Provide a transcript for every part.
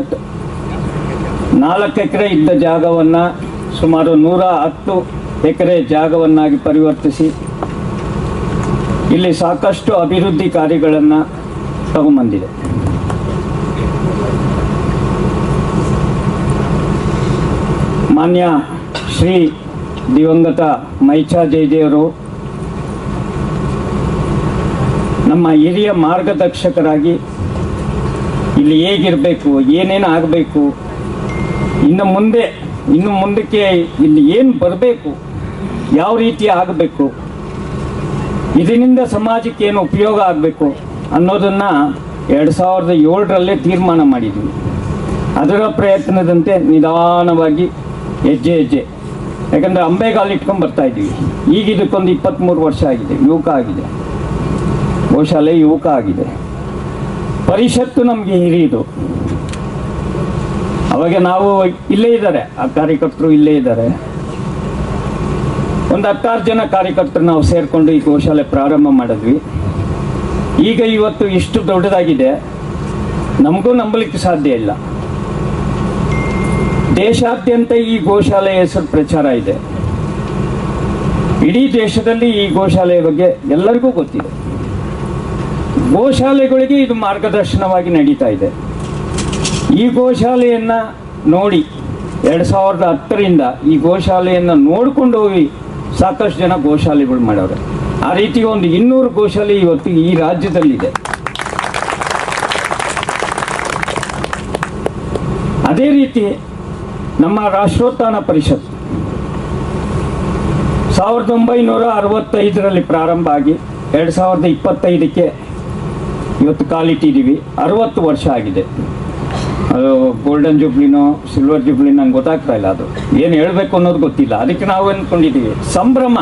ಪರಿಷತ್ ನಾಲ್ಕು ಎಕರೆ ಇದ್ದ ಜಾಗವನ್ನು ಸುಮಾರು ನೂರ ಹತ್ತು ಎಕರೆ ಜಾಗವನ್ನಾಗಿ ಪರಿವರ್ತಿಸಿ, ಇಲ್ಲಿ ಸಾಕಷ್ಟು ಅಭಿವೃದ್ಧಿ ಕಾರ್ಯಗಳನ್ನು ತಗೊಂಬಂದಿದೆ ಮಾನ್ಯ ಶ್ರೀ ದಿವಂಗತ ಮೈಚಾ ಜಯದೇವರು ನಮ್ಮ ಹಿರಿಯ ಮಾರ್ಗದರ್ಶಕರಾಗಿ ಇಲ್ಲಿ ಹೇಗಿರಬೇಕು, ಏನೇನು ಆಗಬೇಕು, ಇನ್ನು ಮುಂದೆ, ಇನ್ನು ಮುಂದಕ್ಕೆ ಇಲ್ಲಿ ಏನು ಬರಬೇಕು, ಯಾವ ರೀತಿ ಆಗಬೇಕು, ಇದರಿಂದ ಸಮಾಜಕ್ಕೆ ಏನು ಉಪಯೋಗ ಆಗಬೇಕು ಅನ್ನೋದನ್ನು ಎರಡು ಸಾವಿರದ ಏಳರಲ್ಲೇ ತೀರ್ಮಾನ ಮಾಡಿದ್ವಿ. ಅದರ ಪ್ರಯತ್ನದಂತೆ ನಿಧಾನವಾಗಿ ಹೆಜ್ಜೆ ಹೆಜ್ಜೆ, ಯಾಕಂದರೆ ಅಂಬೆಗಾಲು ಇಟ್ಕೊಂಡು ಬರ್ತಾ ಇದ್ದೀವಿ ಈಗ ಇದಕ್ಕೊಂದು ಇಪ್ಪತ್ತ್ಮೂರು ವರ್ಷ ಆಗಿದೆ, ಯುವಕ ಆಗಿದೆ. ಗೋಶಾಲೆ ಯುವಕ ಆಗಿದೆ. ಪರಿಷತ್ತು ನಮಗೆ ಹಿರಿಯದು ಅವಾಗ ನಾವು ಇಲ್ಲೇ ಇದ್ದಾರೆ, ಆ ಕಾರ್ಯಕರ್ತರು ಇಲ್ಲೇ ಇದ್ದಾರೆ. ಒಂದು ಹತ್ತಾರು ಜನ ಕಾರ್ಯಕರ್ತರು ನಾವು ಸೇರಿಕೊಂಡು ಈ ಗೋಶಾಲೆ ಪ್ರಾರಂಭ ಮಾಡಿದ್ವಿ. ಈಗ ಇವತ್ತು ಇಷ್ಟು ದೊಡ್ಡದಾಗಿದೆ. ನಮಗೂ ನಂಬಲಿಕ್ಕೆ ಸಾಧ್ಯ ಇಲ್ಲ. ದೇಶಾದ್ಯಂತ ಈ ಗೋಶಾಲೆ ಹೆಸರು ಪ್ರಚಾರ ಇದೆ. ಇಡೀ ದೇಶದಲ್ಲಿ ಈ ಗೋಶಾಲೆಯ ಬಗ್ಗೆ ಎಲ್ಲರಿಗೂ ಗೊತ್ತಿದೆ. ಗೋಶಾಲೆಗಳಿಗೆ ಇದು ಮಾರ್ಗದರ್ಶನವಾಗಿ ನಡೀತಾ ಇದೆ. ಈ ಗೋಶಾಲೆಯನ್ನು ನೋಡಿ ಎರಡು ಸಾವಿರದ ಹತ್ತರಿಂದ ಈ ಗೋಶಾಲೆಯನ್ನು ನೋಡ್ಕೊಂಡು ಹೋಗಿ ಸಾಕಷ್ಟು ಜನ ಗೋಶಾಲೆಗಳು ಮಾಡವ್ರೆ ಆ ರೀತಿ ಒಂದು ಇನ್ನೂರು ಗೋಶಾಲೆ ಇವತ್ತು ಈ ರಾಜ್ಯದಲ್ಲಿದೆ. ಅದೇ ರೀತಿ ನಮ್ಮ ರಾಷ್ಟ್ರೋತ್ಥಾನ ಪರಿಷತ್ ಸಾವಿರದ ಒಂಬೈನೂರ ಅರವತ್ತೈದರಲ್ಲಿ ಪ್ರಾರಂಭ ಆಗಿ ಎರಡು ಸಾವಿರದ ಇಪ್ಪತ್ತೈದಕ್ಕೆ ಇವತ್ತು ಕಾಲಿಟ್ಟಿದ್ದೀವಿ ಅರವತ್ತು ವರ್ಷ ಆಗಿದೆ. ಅದು ಗೋಲ್ಡನ್ ಜುಬ್ಲಿನೋ ಸಿಲ್ವರ್ ಜುಬ್ಲಿ ನಂಗೆ ಗೊತ್ತಾಗ್ತಾ ಇಲ್ಲ ಅದು. ಏನು ಹೇಳಬೇಕು ಅನ್ನೋದು ಗೊತ್ತಿಲ್ಲ. ಅದಕ್ಕೆ ನಾವು ಅಂದ್ಕೊಂಡಿದ್ದೀವಿ ಸಂಭ್ರಮ.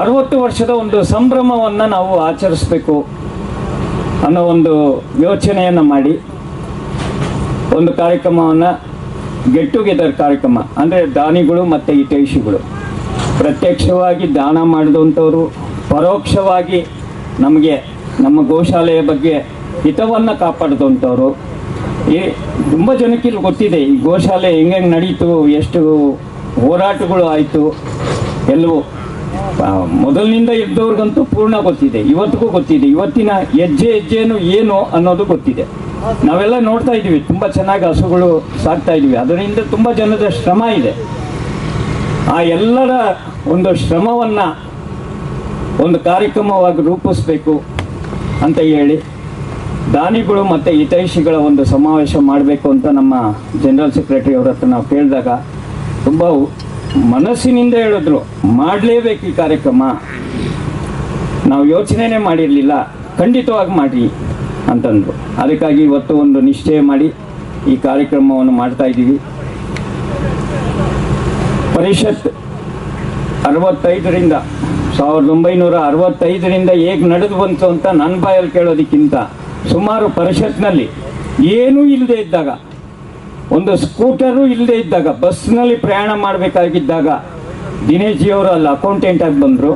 ಅರವತ್ತು ವರ್ಷದ ಒಂದು ಸಂಭ್ರಮವನ್ನು ನಾವು ಆಚರಿಸ್ಬೇಕು ಅನ್ನೋ ಒಂದು ಯೋಚನೆಯನ್ನು ಮಾಡಿ, ಒಂದು ಕಾರ್ಯಕ್ರಮವನ್ನು ಗೆಟ್ ಟುಗೆದರ್ ಕಾರ್ಯಕ್ರಮ, ಅಂದರೆ ದಾನಿಗಳು ಮತ್ತು ಹಿತೈಷಿಗಳು. ಪ್ರತ್ಯಕ್ಷವಾಗಿ ದಾನ ಮಾಡಿದಂಥವರು, ಪರೋಕ್ಷವಾಗಿ ನಮಗೆ ನಮ್ಮ ಗೋಶಾಲೆಯ ಬಗ್ಗೆ ಹಿತವನ್ನು ಕಾಪಾಡಿದಂಥವ್ರು. ಏ, ತುಂಬ ಜನಕ್ಕೆ ಇಲ್ಲಿ ಗೊತ್ತಿದೆ, ಈ ಗೋಶಾಲೆ ಹೆಂಗೆ ನಡೀತು, ಎಷ್ಟು ಹೋರಾಟಗಳು ಆಯಿತು, ಎಲ್ಲವೂ. ಮೊದಲಿನಿಂದ ಇದ್ದವ್ರಿಗಂತೂ ಪೂರ್ಣ ಗೊತ್ತಿದೆ, ಇವತ್ತಿಗೂ ಗೊತ್ತಿದೆ, ಇವತ್ತಿನ ಹೆಜ್ಜೆ ಹೆಜ್ಜೆನು ಏನು ಅನ್ನೋದು ಗೊತ್ತಿದೆ. ನಾವೆಲ್ಲ ನೋಡ್ತಾ ಇದ್ದೀವಿ, ತುಂಬ ಚೆನ್ನಾಗಿ ಹಸುಗಳು ಸಾಕ್ತಾ ಇದ್ದೀವಿ, ಅದರಿಂದ ತುಂಬ ಜನದ ಶ್ರಮ ಇದೆ. ಆ ಎಲ್ಲರ ಒಂದು ಶ್ರಮವನ್ನು ಒಂದು ಕಾರ್ಯಕ್ರಮವಾಗಿ ರೂಪಿಸ್ಬೇಕು. ಅಂತ ಹೇಳಿ ದಾನಿಗಳು ಮತ್ತು ಹಿತೈಷಿಗಳ ಒಂದು ಸಮಾವೇಶ ಮಾಡಬೇಕು ಅಂತ ನಮ್ಮ ಜನರಲ್ ಸೆಕ್ರೆಟರಿ ಅವ್ರ ಹತ್ರ ನಾವು ಕೇಳಿದಾಗ ತುಂಬ ಮನಸ್ಸಿನಿಂದ ಹೇಳಿದ್ರು, ಮಾಡಲೇಬೇಕು ಈ ಕಾರ್ಯಕ್ರಮ. ನಾವು ಯೋಚನೆನೇ ಮಾಡಿರಲಿಲ್ಲ, ಖಂಡಿತವಾಗಿ ಮಾಡಿ ಅಂತಂದ್ರು. ಅದಕ್ಕಾಗಿ ಇವತ್ತು ಒಂದು ನಿಶ್ಚಯ ಮಾಡಿ ಈ ಕಾರ್ಯಕ್ರಮವನ್ನು ಮಾಡ್ತಾ ಇದ್ದೀವಿ. ಪರಿಷತ್ ಅರವತ್ತೈದರಿಂದ ಸಾವಿರದ ಒಂಬೈನೂರ ಅರವತ್ತೈದರಿಂದ ಹೇಗೆ ನಡೆದು ಬಂತು ಅಂತ ನನ್ನ ಬಾಯಲ್ಲಿ ಕೇಳೋದಕ್ಕಿಂತ ಸುಮಾರು ಪರಿಷತ್ನಲ್ಲಿ ಏನೂ ಇಲ್ಲದೆ ಇದ್ದಾಗ, ಒಂದು ಸ್ಕೂಟರು ಇಲ್ಲದೆ ಇದ್ದಾಗ, ಬಸ್ನಲ್ಲಿ ಪ್ರಯಾಣ ಮಾಡಬೇಕಾಗಿದ್ದಾಗ ದಿನೇಶ್ ಜಿಯವರು ಅಲ್ಲಿ ಅಕೌಂಟೆಂಟ್ ಆಗಿ ಬಂದರು.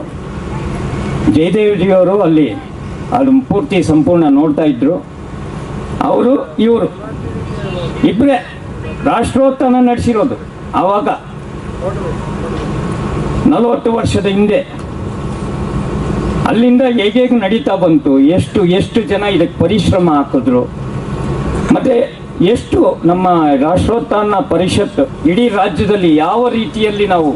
ಜಯದೇವ್ ಜಿಯವರು ಅಲ್ಲಿ ಅದು ಪೂರ್ತಿ ಸಂಪೂರ್ಣ ನೋಡ್ತಾ ಇದ್ರು. ಅವರು, ಇವರು ಇಬ್ಬರೇ ರಾಷ್ಟ್ರೋತ್ಥಾನ ನಡೆಸಿರೋದು. ಆವಾಗ ನಲವತ್ತು ವರ್ಷದ ಹಿಂದೆ ಅಲ್ಲಿಂದ ಹೇಗೆ ನಡೀತಾ ಬಂತು, ಎಷ್ಟು ಎಷ್ಟು ಜನ ಇದಕ್ಕೆ ಪರಿಶ್ರಮ ಹಾಕಿದ್ರು. ಮತ್ತೆ ಎಷ್ಟು ನಮ್ಮ ರಾಷ್ಟ್ರೋತ್ಥಾನ ಪರಿಷತ್ ಇಡೀ ರಾಜ್ಯದಲ್ಲಿ ಯಾವ ರೀತಿಯಲ್ಲಿ ನಾವು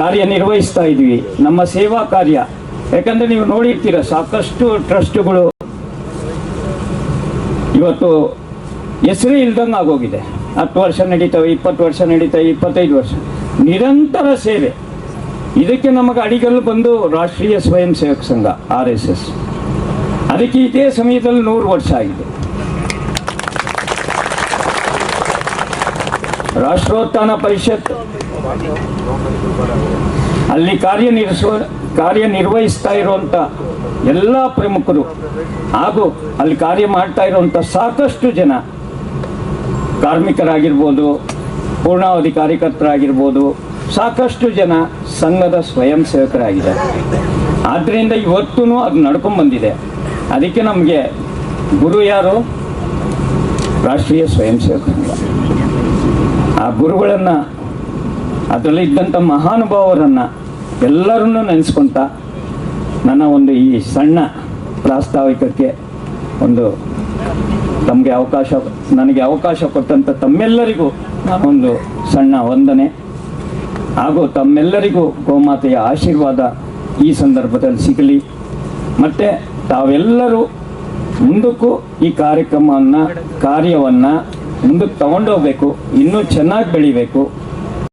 ಕಾರ್ಯನಿರ್ವಹಿಸ್ತಾ ಇದ್ವಿ, ನಮ್ಮ ಸೇವಾ ಕಾರ್ಯ. ಯಾಕಂದ್ರೆ ನೀವು ನೋಡಿರ್ತೀರ, ಸಾಕಷ್ಟು ಟ್ರಸ್ಟ್ಗಳು ಇವತ್ತು ಹೆಸರೇ ಇಲ್ದಂಗೆ ಆಗೋಗಿದೆ. ಹತ್ತು ವರ್ಷ ನಡೀತಾವೆ, ಇಪ್ಪತ್ತು ವರ್ಷ ನಡೀತಾವೆ, ಇಪ್ಪತ್ತೈದು ವರ್ಷ. ನಿರಂತರ ಸೇವೆ. ಇದಕ್ಕೆ ನಮಗೆ ಅಡಿಗಲ್ಲು ಬಂದು ರಾಷ್ಟ್ರೀಯ ಸ್ವಯಂ ಸೇವಕ ಸಂಘ, ಆರ್ ಎಸ್ ಎಸ್. ಅದಕ್ಕೆ ಇದೇ ಸಮಯದಲ್ಲಿ ನೂರು ವರ್ಷ ಆಗಿದೆ. ರಾಷ್ಟ್ರೋತ್ಥಾನ ಪರಿಷತ್ ಅಲ್ಲಿ ಕಾರ್ಯನಿರ್ವ, ಕಾರ್ಯನಿರ್ವಹಿಸ್ತಾ ಇರುವಂಥ ಎಲ್ಲ ಪ್ರಮುಖರು ಹಾಗೂ ಅಲ್ಲಿ ಕಾರ್ಯ ಮಾಡ್ತಾ ಇರುವಂಥ ಸಾಕಷ್ಟು ಜನ ಕಾರ್ಮಿಕರಾಗಿರ್ಬೋದು, ಪೂರ್ಣಾವಧಿ ಕಾರ್ಯಕರ್ತರಾಗಿರ್ಬೋದು, ಸಾಕಷ್ಟು ಜನ ಸಂಘದ ಸ್ವಯಂ ಸೇವಕರಾಗಿದೆ. ಆದ್ದರಿಂದ ಇವತ್ತೂ ಅದು ನಡ್ಕೊಂಡು ಬಂದಿದೆ. ಅದಕ್ಕೆ ನಮಗೆ ಗುರು ಯಾರು? ರಾಷ್ಟ್ರೀಯ ಸ್ವಯಂ ಸೇವಕ ಆ ಗುರುಗಳನ್ನು, ಅದರಲ್ಲಿ ಇದ್ದಂಥ ಮಹಾನುಭಾವರನ್ನು ಎಲ್ಲರನ್ನೂ ನೆನೆಸ್ಕೊಂತ ನನ್ನ ಒಂದು ಈ ಸಣ್ಣ ಪ್ರಾಸ್ತಾವಿಕಕ್ಕೆ ಒಂದು ತಮಗೆ ಅವಕಾಶ, ನನಗೆ ಅವಕಾಶ ಕೊಟ್ಟಂಥ ತಮ್ಮೆಲ್ಲರಿಗೂ ಒಂದು ಸಣ್ಣ ವಂದನೆ. ಹಾಗೂ ತಮ್ಮೆಲ್ಲರಿಗೂ ಗೋಮಾತೆಯ ಆಶೀರ್ವಾದ ಈ ಸಂದರ್ಭದಲ್ಲಿ ಸಿಗಲಿ. ಮತ್ತು ತಾವೆಲ್ಲರೂ ಮುಂದಕ್ಕೂ ಈ ಕಾರ್ಯಕ್ರಮವನ್ನು, ಕಾರ್ಯವನ್ನು ಮುಂದಕ್ಕೆ ತಗೊಂಡೋಗ್ಬೇಕು, ಇನ್ನೂ ಚೆನ್ನಾಗಿ ಬೆಳಿಬೇಕು.